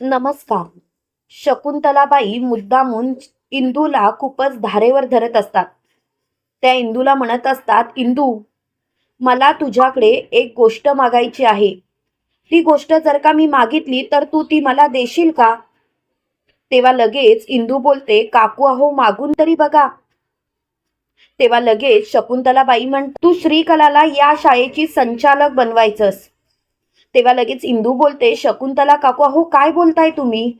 नमस्कार. शकुंतलाबाई मुद्दामून इंदूला खूपच धारेवर धरत असतात. त्या इंदूला म्हणत असतात इंदू मला तुझ्याकडे एक गोष्ट मागायची आहे. ती गोष्ट जर का मी मागितली तर तू ती मला देशील का? तेव्हा लगेच इंदू बोलते काकू अहो मागून तरी बघा. तेव्हा लगेच शकुंतलाबाई म्हण तू श्रीकलाला या शाळेची संचालक बनवायचंस. तेव्हा लगेच इंदू बोलते शकुंतला काकू अहो काय बोलताय तुम्ही?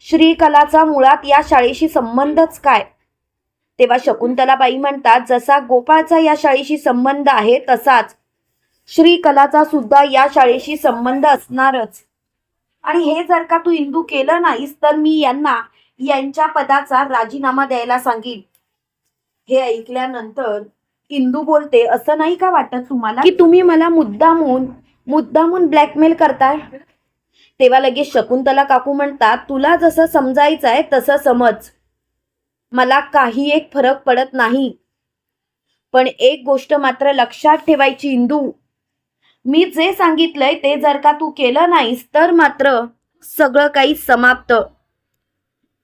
श्रीकलाचा मुळात या शाळेशी संबंधच काय? तेव्हा शकुंतलाबाई म्हणतात जसा गोपाळचा या शाळेशी संबंध आहे तसाच श्रीकलाचा सुद्धा या शाळेशी संबंध असणारच. आणि हे जर का तू इंदू केलं नाहीस तर मी यांना यांच्या पदाचा राजीनामा द्यायला सांगेन. हे ऐकल्यानंतर इंदू बोलते असं नाही का वाटत तुम्हाला? की तुम्ही मला मुद्दामून मुद्दामून ब्लॅकमेल करताय? तेव्हा लगेच शकुंतला काकू म्हणतात तुला जसं समजायचं आहे तसं समज. मला काही एक फरक पडत नाही. पण एक गोष्ट मात्र लक्षात ठेवायची इंदू. मी जे सांगितलंय ते जर का तू केलं नाहीस तर मात्र सगळं काही समाप्त.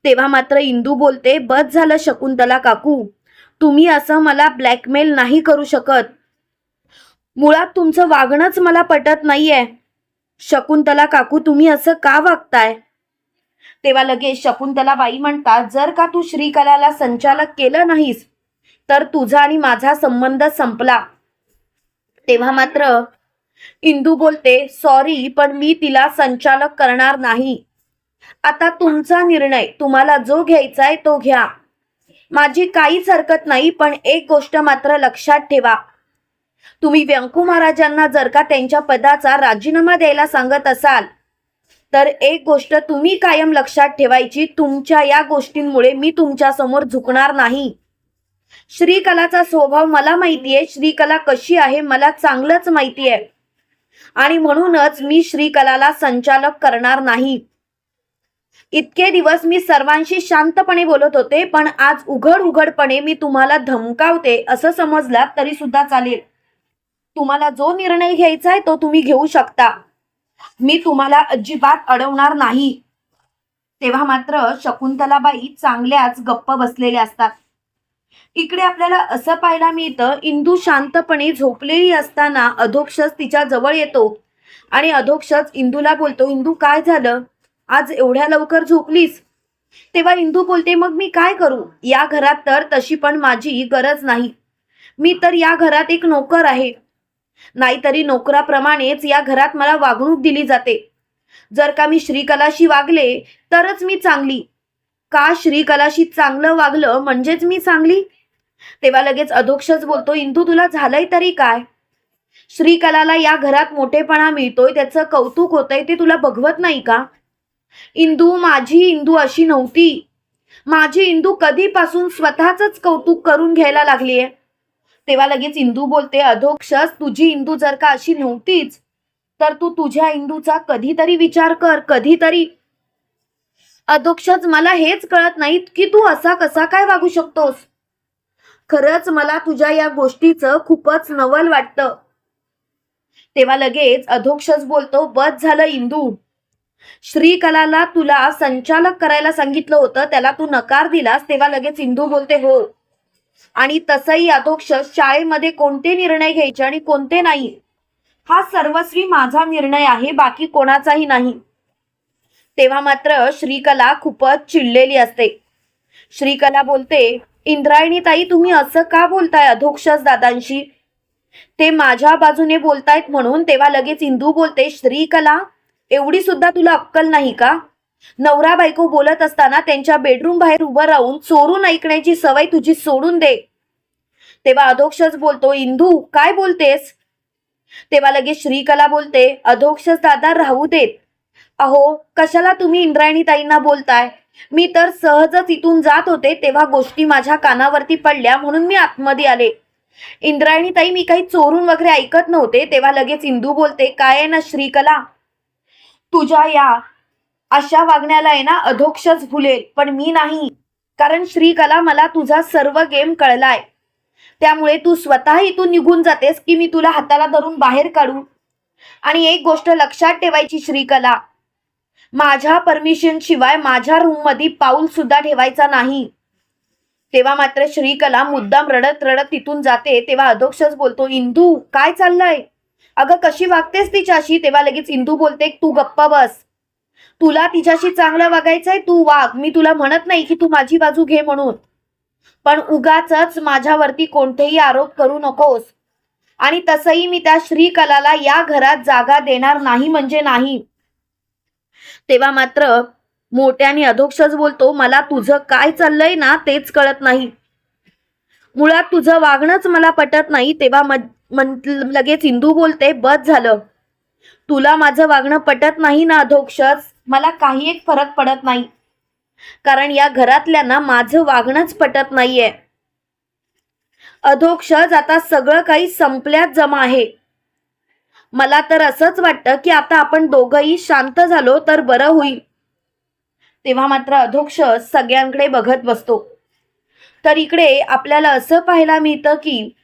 तेव्हा मात्र इंदू बोलते बस झालं शकुंतला काकू. तुम्ही असं मला ब्लॅकमेल नाही करू शकत. मुळात तुमचं वागणंच मला पटत नाहीये. शकुंतला काकू तुम्ही असं का वागताय? तेव्हा लगेच शकुंतला बाई म्हणतात जर का तू श्रीकलाला संचालक केलं नाहीस तर तुझा आणि माझा संबंध संपला. तेव्हा मात्र इंदू बोलते सॉरी पण मी तिला संचालक करणार नाही. आता तुमचा निर्णय तुम्हाला जो घ्यायचा आहे तो घ्या. माझी काहीच हरकत नाही पण एक गोष्ट मात्र लक्षात ठेवा. तुम्ही व्यंकू महाराजांना जर का त्यांच्या पदाचा राजीनामा द्यायला सांगत असाल तर एक गोष्ट तुम्ही कायम लक्षात ठेवायची तुमच्या या गोष्टींमुळे मी तुमच्यासमोर झुकणार नाही. श्रीकलाचा स्वभाव मला माहितीये श्रीकला कशी आहे मला चांगलंच माहिती आहे आणि म्हणूनच मी श्रीकलाला संचालक करणार नाही. इतके दिवस मी सर्वांशी शांतपणे बोलत होते पण आज उघड उघडपणे मी तुम्हाला धमकावते असं समजला तरी सुद्धा चालेल. तुम्हाला जो निर्णय घ्यायचा आहे तो तुम्ही घेऊ शकता. मी तुम्हाला अजिबात अडवणार नाही. तेव्हा मात्र शकुंतलाबाई चांगल्याच गप्प बसलेल्या असतात. इकडे आपल्याला असं पाहायला मिळतं इंदू शांतपणे झोपलेली असताना अधोक्षस तिच्या जवळ येतो. आणि अधोक्षस इंदूला बोलतो इंदू काय झालं? आज एवढ्या लवकर झोपलीस? तेव्हा इंदू बोलते मग मी काय करू? या घरात तर तशी पण माझी गरज नाही. मी तर या घरात एक नोकर आहे. नाहीतरी नोकराप्रमाणेच या घरात मला वागणूक दिली जाते. जर का मी श्रीकलाशी वागले तरच मी चांगली. का श्रीकलाशी चांगलं वागलं म्हणजेच मी चांगली? तेव्हा लगेच अधोक्षच बोलतो इंदू तुला झालंय तरी काय? श्रीकलाला या घरात मोठेपणा मिळतोय त्याचं कौतुक होतंय ते तुला बघवत नाही का? इंदू माझी इंदू अशी नव्हती. माझी इंदू कधीपासून स्वतःच कौतुक करून घ्यायला लागलीये. तेव्हा लगेच इंदू बोलते अधोक्षस तुझी इंदू जर का अशी नव्हतीच तर तू तुझ्या इंदूचा कधीतरी विचार कर कधीतरी. अधोक्षच मला हेच कळत नाही की तू असा कसा काय वागू शकतोस. खरंच मला तुझ्या या गोष्टीचं खूपच नवल वाटतं. तेव्हा लगेच अधोक्षस बोलतो बस झालं इंदू. श्रीकलाला तुला संचालक करायला सांगितलं होतं त्याला तू नकार दिलास. तेव्हा लगेच इंदू बोलते हो आणि तसंही अधोक्षस शाळेमध्ये कोणते निर्णय घ्यायचे आणि कोणते नाही? हा सर्वस्वी माझा निर्णय आहे बाकी कोणाचाही नाही. तेव्हा मात्र श्रीकला खूपच चिडलेली असते. श्रीकला बोलते इंद्रायणी ताई तुम्ही असं का बोलताय अधोक्षस दादांशी? ते माझ्या बाजूने बोलतायत म्हणून तेव्हा लगेच इंदू बोलते श्रीकला एवढी सुद्धा तुला अक्कल नाही का? नवरा बायको बोलत असताना त्यांच्या बेडरूम बाहेर उभं राहून चोरून ऐकण्याची सवय तुझी सोडून दे. तेव्हा अधोक्षच बोलतो इंदू काय बोलतेस? तेव्हा लगेच श्रीकला बोलते अधोक्षस दादा राहू देत. अहो कशाला तुम्ही इंद्रायणी ताईंना बोलताय? मी तर सहजच इथून जात होते तेव्हा गोष्टी माझ्या कानावरती पडल्या म्हणून मी आतमध्ये आले. इंद्रायणी ताई मी काही चोरून वगैरे ऐकत नव्हते तेव्हा लगेच इंदू बोलते काय आहे ना श्रीकला? तुझ्या या अशा वागण्याला आहे ना अधोक्षच भुलेल पण मी नाही. कारण श्रीकला मला तुझा सर्व गेम कळलाय. त्यामुळे तू स्वतः इथून निघून जातेस की मी तुला हाताला धरून बाहेर काढू. आणि एक गोष्ट लक्षात ठेवायची श्रीकला. माझ्या परमिशन शिवाय माझ्या रूममध्ये पाऊल सुद्धा ठेवायचा नाही. तेव्हा मात्र श्रीकला मुद्दाम रडत रडत तिथून जाते तेव्हा अधोक्षच बोलतो इंदू काय चाललंय? अगं कशी वागतेस तिच्याशी? तेव्हा लगेच इंदू बोलते तू गप्पा बस. तुला तिच्याशी चांगलं वागायचंय तू वाग. मी तुला म्हणत नाही की तू माझी बाजू घे म्हणून. पण उगाच माझ्यावरती कोणतेही आरोप करू नकोस. आणि तसंही मी त्या श्रीकलाला या घरात जागा देणार नाही म्हणजे नाही. तेव्हा मात्र मोठ्याने अधोक्षच बोलतो मला तुझं काय चाललंय ना तेच कळत नाही. मुळात तुझं वागणंच मला पटत नाही. तेव्हा लगेच इंदू बोलते बस झालं. तुला माझं वागणं पटत नाही ना अधोक्षच मला काही एक फरक पडत नाही. कारण या घरातल्यांना माझं वागणंच पटत नाहीये. अधोक्षज आता सगळं काही संपल्यात जमा आहे. मला तर असंच वाटतं की आता आपण दोघंही शांत झालो तर बरं होईल. तेव्हा मात्र अधोक्ष सगळ्यांकडे बघत बसतो. तर इकडे आपल्याला असं पाहायला मिळतं की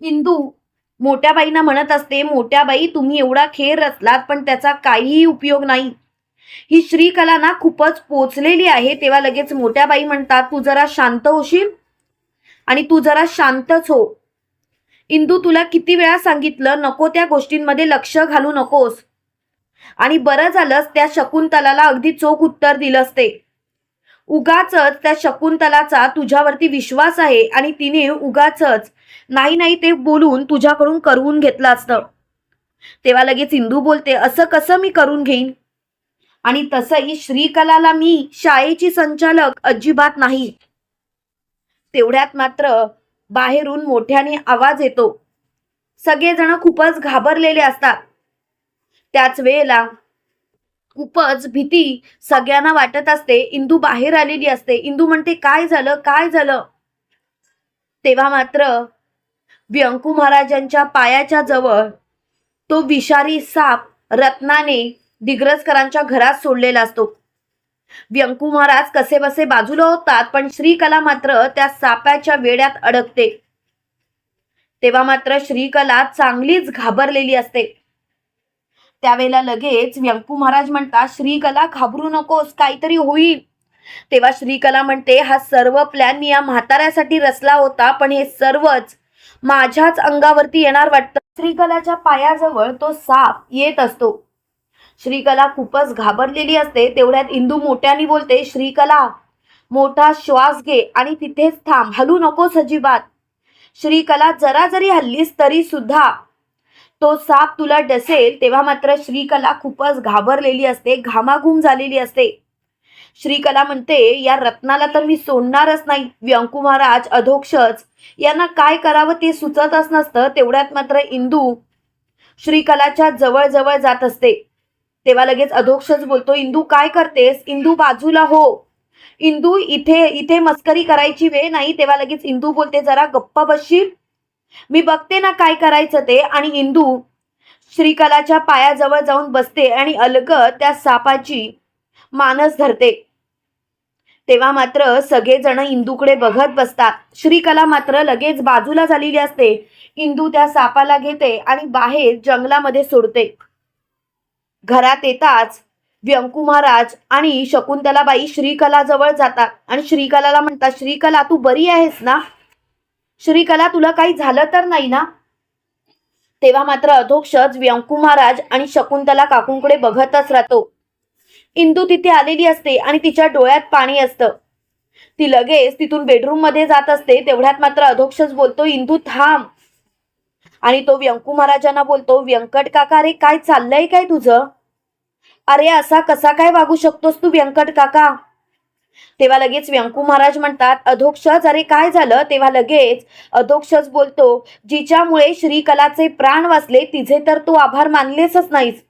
इंदू मोठ्या बाईंना म्हणत असते मोठ्या बाई तुम्ही एवढा खेळ रचलात पण त्याचा काहीही उपयोग नाही. ही श्रीकला ना खूपच पोचलेली आहे तेव्हा लगेच मोठ्या बाई म्हणतात तू जरा शांत होशील आणि तू जरा शांतच हो. इंदू तुला किती वेळा सांगितलं नको त्या गोष्टींमध्ये लक्ष घालू नकोस. आणि बरं झालंस त्या शकुंतलाला अगदी चोख उत्तर दिलं असते. उगाच त्या शकुंतलाचा तुझ्यावरती विश्वास आहे आणि तिने उगाच नाही नाही ते बोलून तुझ्याकडून करवून घेतलं असतं. तेव्हा लगेच इंदू बोलते असं कसं मी करून घेईन? आणि तसंही श्रीकलाला मी शाळेची संचालक अजिबात नाही. तेवढ्यात मात्र बाहेरून मोठ्याने आवाज येतो. सगळेजण खूपच घाबरलेले असतात. त्याच वेळेला खूपच भीती सगळ्यांना वाटत असते. इंदू बाहेर आलेली असते. इंदू म्हणते काय झालं? काय झालं? तेव्हा मात्र व्यंकू महाराजांच्या पायाच्या जवळ तो विषारी साप रत्नाने दिग्रजकरांच्या घरात सोडलेला असतो. व्यंकू महाराज कसे बसे बाजूला होतात पण श्रीकला मात्र त्या सापाच्या वेड्यात अडकते. तेव्हा मात्र श्रीकला चांगलीच घाबरलेली असते. त्यावेळेला लगेच व्यंकू महाराज म्हणतात श्रीकला घाबरू नकोस काहीतरी होईल. तेव्हा श्रीकला म्हणते हा सर्व प्लॅन मी या म्हाताऱ्यासाठी रचला होता पण हे सर्वच माझ्याच अंगावरती येणार वाटतं. श्रीकलाच्या पायाजवळ तो साप येत असतो. श्रीकला खूपच घाबरलेली असते. तेवढ्यात इंदू मोठ्याने बोलते श्रीकला मोठा श्वास घे आणि तिथेच थांब. हलू नकोस अजिबात. श्रीकला जरा जरी हल्लीस तरी सुद्धा तो साप तुला डसेल तेव्हा मात्र श्रीकला खूपच घाबरलेली असते घामाघूम झालेली असते. श्रीकला म्हणते या रत्नाला तर मी सोडणारच नाही व्यंकू महाराज अधोक्षच. यांना काय करावं ते सुचतच नसतं तेवढ्यात मात्र इंदू श्रीकलाच्या जवळजवळ जात असते. तेव्हा लगेच अधोक्षच बोलतो इंदू काय करतेस? इंदू बाजूला हो. इंदू इथे इथे मस्करी करायची वेळ नाही. तेव्हा लगेच इंदू बोलते जरा गप्पा बसशील? मी बघते ना काय करायचं ते. आणि इंदू श्रीकलाच्या पायाजवळ जाऊन बसते आणि अलग त्या सापाची मानस धरते. तेव्हा मात्र सगळेजण इंदूकडे बघत बसतात. श्रीकला मात्र लगेच बाजूला झालेली असते. इंदू त्या सापाला घेते आणि बाहेर जंगलामध्ये सोडते. घरात येताच व्यंकू महाराज आणि शकुंतलाबाई श्रीकलाजवळ जातात. आणि श्रीकलाला म्हणतात श्रीकला तू बरी आहेस ना? श्रीकला तुला काही झालं तर नाही ना? तेव्हा मात्र अधोक्षज व्यंकू महाराज आणि शकुंतला काकूंकडे बघतच राहतो. इंदू तिथे आलेली असते आणि तिच्या डोळ्यात पाणी असतं. ती लगेच तिथून बेडरूममध्ये जात असते तेवढ्यात मात्र अधोक्षज बोलतो इंदू थांब. आणि तो व्यंकू महाराजांना बोलतो व्यंकट काका अरे काय चाललंय काय तुझं? अरे असा कसा काय वागू शकतोस तू व्यंकट काका? तेव्हा लगेच व्यंकू महाराज म्हणतात अधोक्षज अरे काय झालं तेव्हा लगेच अधोक्षज बोलतो. जिच्यामुळे श्रीकलाचे प्राण वाचले तिचे तर तू आभार मानलेसच नाहीस.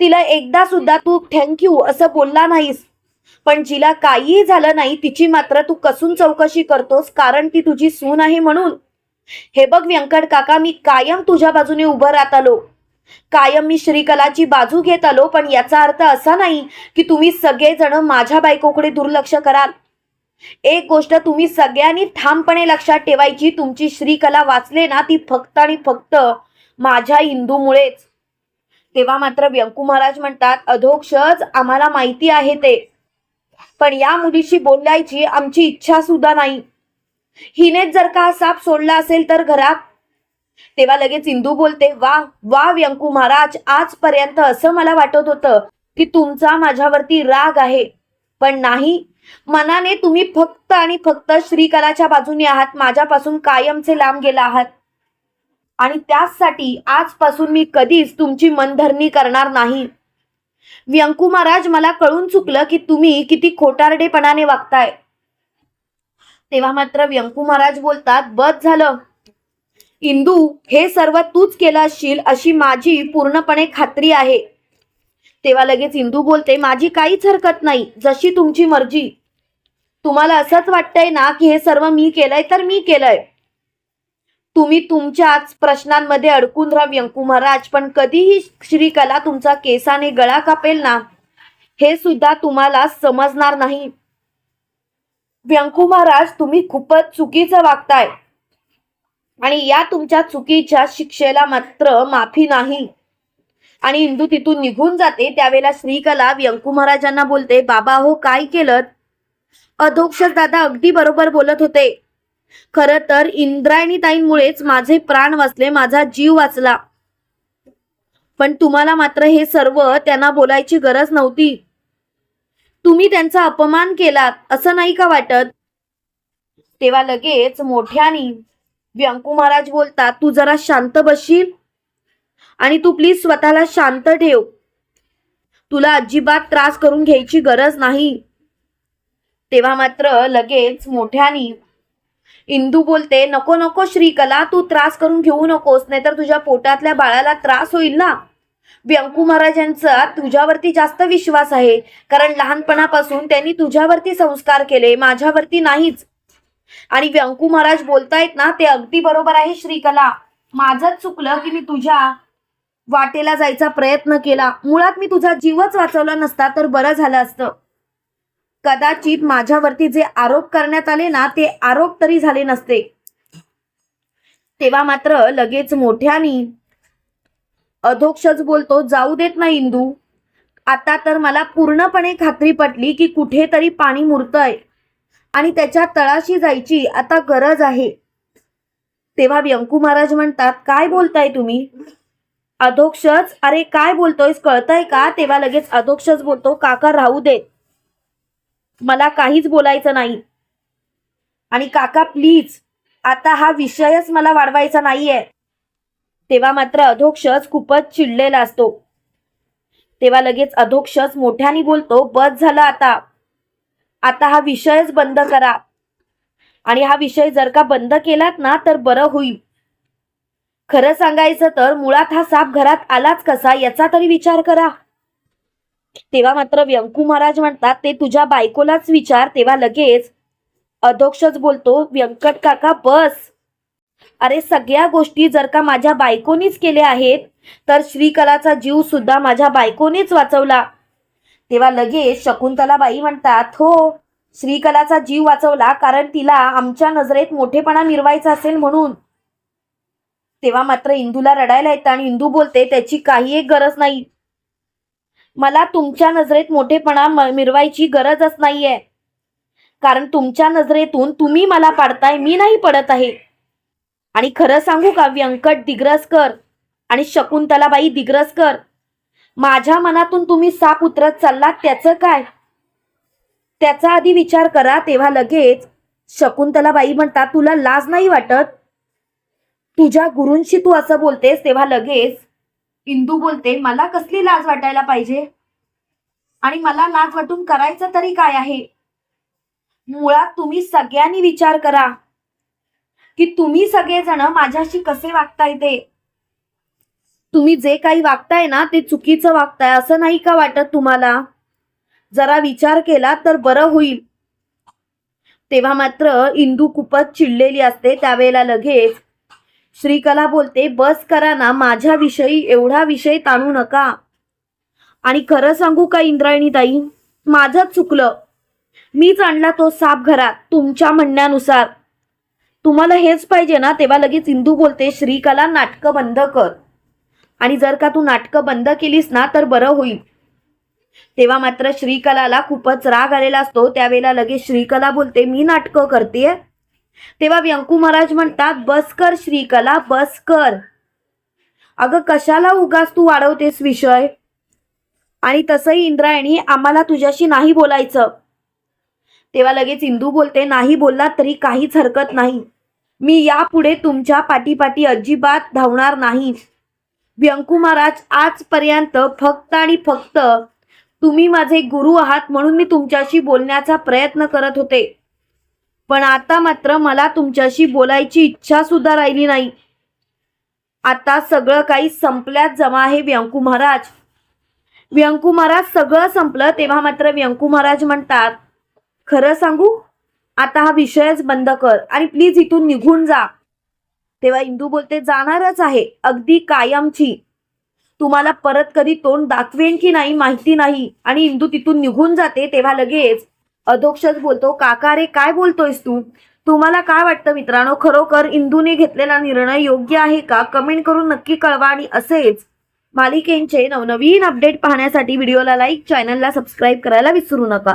तिला एकदा सुद्धा तू थँक्यू असं बोलला नाहीस. पण जिला काहीही झालं नाही तिची मात्र तू कसून चौकशी करतोस कारण ती तुझी सून आहे म्हणून. हे बघ व्यंकट काका मी कायम तुझ्या बाजूने उभं राहत आलो. कायम मी श्रीकलाची बाजू घेत आलो पण याचा अर्थ असा नाही की तुम्ही सगळेजण माझ्या बायकोकडे दुर्लक्ष कराल. एक गोष्ट तुम्ही सगळ्यांनी ठामपणे लक्षात ठेवायची तुमची श्रीकला वाचले ना ती फक्त आणि फक्त माझ्या हिंदूमुळेच तेव्हा मात्र व्यंकू महाराज म्हणतात अधोक्षच आम्हाला माहिती आहे ते. पण या मुलीशी बोलायची आमची इच्छा सुद्धा नाही. हिनेच जर का हा साप सोडला असेल तर घरात तेव्हा लगेच इंदू बोलते वा वा व्यंकू महाराज आजपर्यंत असं मला वाटत होतं की तुमचा माझ्यावरती राग आहे. पण नाही. मनाने तुम्ही फक्त आणि फक्त श्रीकलाच्या बाजूने आहात. माझ्यापासून कायमचे लांब गेला आहात. आणि त्याचसाठी आजपासून मी कधीच तुमची मनधरणी करणार नाही. व्यंकू महाराज मला कळून चुकलं की तुम्ही किती खोटारडेपणाने वागताय. तेव्हा मात्र व्यंकू महाराज बोलतात बस झालं. इंदू हे सर्व तूच केलं असशील अशी माझी पूर्णपणे खात्री आहे. तेव्हा लगेच इंदू बोलते माझी काहीच हरकत नाही जशी तुमची मर्जी. तुम्हाला असंच वाटतंय ना की हे सर्व मी केलंय तर मी केलंय. तुम्ही तुमच्याच प्रश्नांमध्ये अडकून राहा व्यंकू महाराज पण कधीही श्रीकला तुमचा केसाने गळा कापेल ना हे सुद्धा तुम्हाला समजणार नाही. व्यंकू महाराज तुम्ही खूपच चुकीचं वागताय. आणि या तुमच्या चुकीच्या शिक्षेला मात्र माफी नाही. आणि इंदू तिथून निघून जाते. त्यावेळेला श्रीकला व्यंकू महाराजांना बोलते बाबा हो काय केलं? अधोक्ष दादा अगदी बरोबर बोलत होते. खर तर इंद्रायणी ताईंमुळेच माझे प्राण वाचले माझा जीव वाचला. पण तुम्हाला मात्र हे सर्व त्यांना बोलायची गरज नव्हती. तुम्ही त्यांचा अपमान केलात असं नाही का वाटत? तेव्हा लगेच मोठ्यानी व्यंकू महाराज बोलतात तू जरा शांत बसशील आणि तू प्लीज स्वतःला शांत ठेव. तुला अजिबात त्रास करून घ्यायची गरज नाही. तेव्हा मात्र लगेच मोठ्यानी इंदू बोलते नको नको श्रीकला तू त्रास करून घेऊ नकोस नाहीतर तुझ्या पोटातल्या बाळाला त्रास होईल ना. व्यंकू महाराजांचा तुझ्यावरती जास्त विश्वास आहे कारण लहानपणापासून त्यांनी तुझ्यावरती संस्कार केले माझ्यावरती नाहीच. आणि व्यंकू महाराज बोलतायत ना ते अगदी बरोबर आहे श्रीकला. माझंच चुकलं की मी तुझ्या वाटेला जायचा प्रयत्न केला. मुळात मी तुझा जीवच वाचवला नसता तर बरं झालं असतं. कदाचित माझ्यावरती जे आरोप करण्यात आले ना ते आरोप तरी झाले नसते. तेव्हा मात्र लगेच मोठ्यानी अधोक्षच बोलतो जाऊ देत ना इंदू. आता तर मला पूर्णपणे खात्री पटली की कुठेतरी पाणी मुरतंय. आणि त्याच्या तळाशी जायची आता गरज आहे. तेव्हा व्यंकू महाराज म्हणतात काय बोलताय तुम्ही? अधोक्षच? अरे काय बोलतोयस? कळतंय का? तेव्हा लगेच अधोक्षच बोलतो काका राहू देत. मला काहीच बोलायचं नाही. आणि काका प्लीज आता हा विषयच मला वाढवायचा नाहीये. तेव्हा मात्र अधोक्षच खूपच चिडलेला असतो. तेव्हा लगेच अधोक्षच मोठ्याने बोलतो बस झालं आता. आता हा विषयच बंद करा. आणि हा विषय जर का बंद केलात ना तर बरं होईल. खरं सांगायचं तर मुळात हा साप घरात आलाच कसा याचा तरी विचार करा. तेव्हा मात्र व्यंकू महाराज म्हणतात ते तुझ्या बायकोलाच विचार. तेव्हा लगेच अधोक्षच बोलतो व्यंकट काका बस. अरे सगळ्या गोष्टी जर का माझ्या बायकोनीच केल्या आहेत तर श्रीकलाचा जीव सुद्धा माझ्या बायकोनेच वाचवला. तेव्हा लगेच शकुंतलाबाई म्हणतात हो श्रीकलाचा जीव वाचवला कारण तिला आमच्या नजरेत मोठेपणा मिरवायचा असेल म्हणून. तेव्हा मात्र इंदूला रडायला येतं आणि इंदू बोलते त्याची काही एक गरज नाही. मला तुमच्या नजरेत मोठेपणा म- मिरवायची गरजच नाहीये. कारण तुमच्या नजरेतून तुम्ही मला पाडताय मी नाही पडत आहे. आणि खरं सांगू का व्यंकट दिग्रसकर आणि शकुंतलाबाई दिग्रसकर माझ्या मनातून तुम्ही साप उतरत चाललात त्याचं काय? त्याचा आधी विचार करा तेव्हा लगेच. शकुंतलाबाई म्हणतात तुला लाज नाही वाटत? तुझ्या गुरूंशी तू असं बोलतेस तेव्हा लगेच. इंदू बोलते मला कसली लाज वाटायला पाहिजे? आणि मला लाज वाटून करायचं तरी काय आहे? मुळात तुम्ही सगळ्यांनी विचार करा की तुम्ही सगळेजण माझ्याशी कसे वागताय ते तुम्ही जे काही वागताय ना ते चुकीचं वागताय असं नाही का वाटत तुम्हाला? जरा विचार केला तर बरं होईल. तेव्हा मात्र इंदू खूपच चिडलेली असते. त्यावेळेला लगेच श्रीकला बोलते बस करा ना माझ्याविषयी एवढा विषय ताणू नका. आणि खरं सांगू का इंद्रायणी ताई? माझंच चुकलं. मीच आणला तो साप घरात तुमच्या म्हणण्यानुसार. तुम्हाला हेच पाहिजे ना तेव्हा लगेच इंदू बोलते श्रीकला नाटकं बंद कर. आणि जर का तू नाटकं बंद केलीस ना तर बरं होईल. तेव्हा मात्र श्रीकलाला खूपच राग आलेला असतो. त्यावेळेला लगेच श्रीकला बोलते मी नाटकं करते तेव्हा व्यंकू महाराज म्हणतात बस कर श्रीकला बस कर. अगं कशाला उगाच तू वाढवतेस विषय? आणि तसंही इंद्रायणी आम्हाला तुझ्याशी नाही बोलायचं. तेव्हा लगेच इंदू बोलते नाही बोललात तरी काहीच हरकत नाही. मी यापुढे तुमच्या पाठीपाठी अजिबात धावणार नाही. व्यंकू महाराज आजपर्यंत फक्त आणि फक्त तुम्ही माझे गुरु आहात म्हणून मी तुमच्याशी बोलण्याचा प्रयत्न करत होते. पण आता मात्र मला तुमच्याशी बोलायची इच्छा सुद्धा राहिली नाही. आता सगळं काही संपल्यात जमा आहे व्यंकू महाराज. व्यंकू महाराज सगळं संपलं तेव्हा मात्र व्यंकू महाराज म्हणतात खरं सांगू? आता हा विषयच बंद कर आणि प्लीज इथून निघून जा. तेव्हा इंदू बोलते जाणारच आहे. अगदी कायमची. तुम्हाला परत कधी तोंड दाखवेन की नाही माहिती नाही. आणि इंदू तिथून निघून जाते तेव्हा लगेच अधोक्षच बोलतो काका रे काय बोलतोयस तू? तुम्हाला काय वाटतं मित्रांनो? खरोखर इंदूने घेतलेला निर्णय योग्य आहे का? कमेंट करून नक्की कळवा आणि असेच मालिकेंचे नवनवीन अपडेट पाहण्यासाठी व्हिडिओला लाईक चॅनलला सबस्क्राईब करायला विसरू नका.